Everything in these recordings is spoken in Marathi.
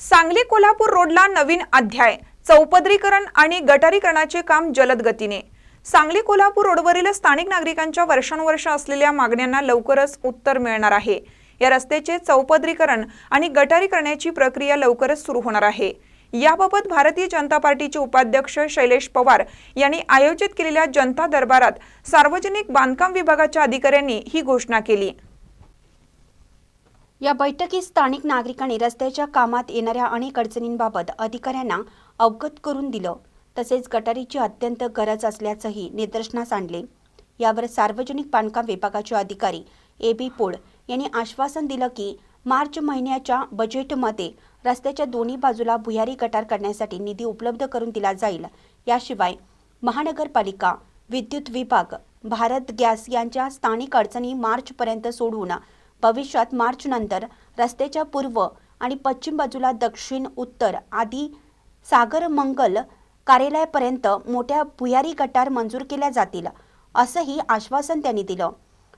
सांगली कोल्हापूर रोडला नवीन अध्याय चौपदरीकरण आणि गटारीकरणाचे काम जलद गतीने. सांगली कोल्हापूर रोडवरील स्थानिक नागरिकांच्या वर्षानुवर्ष असलेल्या मागण्यांना लवकरच उत्तर मिळणार आहे. या रस्त्याचे चौपदरीकरण आणि गटारी करण्याची प्रक्रिया लवकरच सुरू होणार आहे. याबाबत भारतीय जनता पार्टीचे उपाध्यक्ष शैलेश पवार यांनी आयोजित केलेल्या जनता दरबारात सार्वजनिक बांधकाम विभागाच्या अधिकाऱ्यांनी ही घोषणा केली. या बैठकीत स्थानिक नागरिकांनी रस्त्याच्या कामात येणाऱ्या अनेक अडचणींबाबत अधिकाऱ्यांना अवगत करून दिलं. तसेच गटारीची अत्यंत गरज असल्याचंही निदर्शनास आणले. यावर सार्वजनिक बांधकाम विभागाचे अधिकारी ए बी पोळ यांनी आश्वासन दिलं की मार्च महिन्याच्या बजेटमध्ये रस्त्याच्या दोन्ही बाजूला भुयारी गटार करण्यासाठी निधी उपलब्ध करून दिला जाईल. याशिवाय महानगरपालिका विद्युत विभाग भारत गॅस यांच्या स्थानिक अडचणी मार्चपर्यंत सोडवून भविष्यात मार्च नंतर रस्त्याच्या पूर्व आणि पश्चिम बाजूला दक्षिण उत्तर आदी सागरमंगल कार्यालयापर्यंत मोठ्या भुयारी गटार मंजूर केल्या जातील असंही आश्वासन त्यांनी दिलं.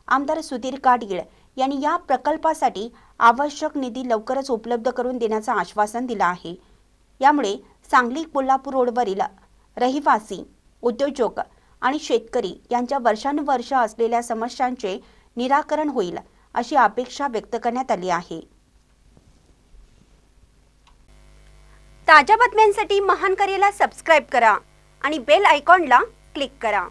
आमदार सुधीर काडगीळ यांनी या प्रकल्पासाठी आवश्यक निधी लवकरच उपलब्ध करून देण्याचं आश्वासन दिलं आहे. यामुळे सांगली कोल्हापूर रोडवरील रहिवासी उद्योजक आणि शेतकरी यांच्या वर्षानुवर्ष असलेल्या समस्यांचे निराकरण होईल. अशी अपेक्षा व्यक्त करण्यात आली आहे. ताज्या बातम्यांसाठी महान करेला सबस्क्राईब करा आणि बेल आयकॉनला क्लिक करा.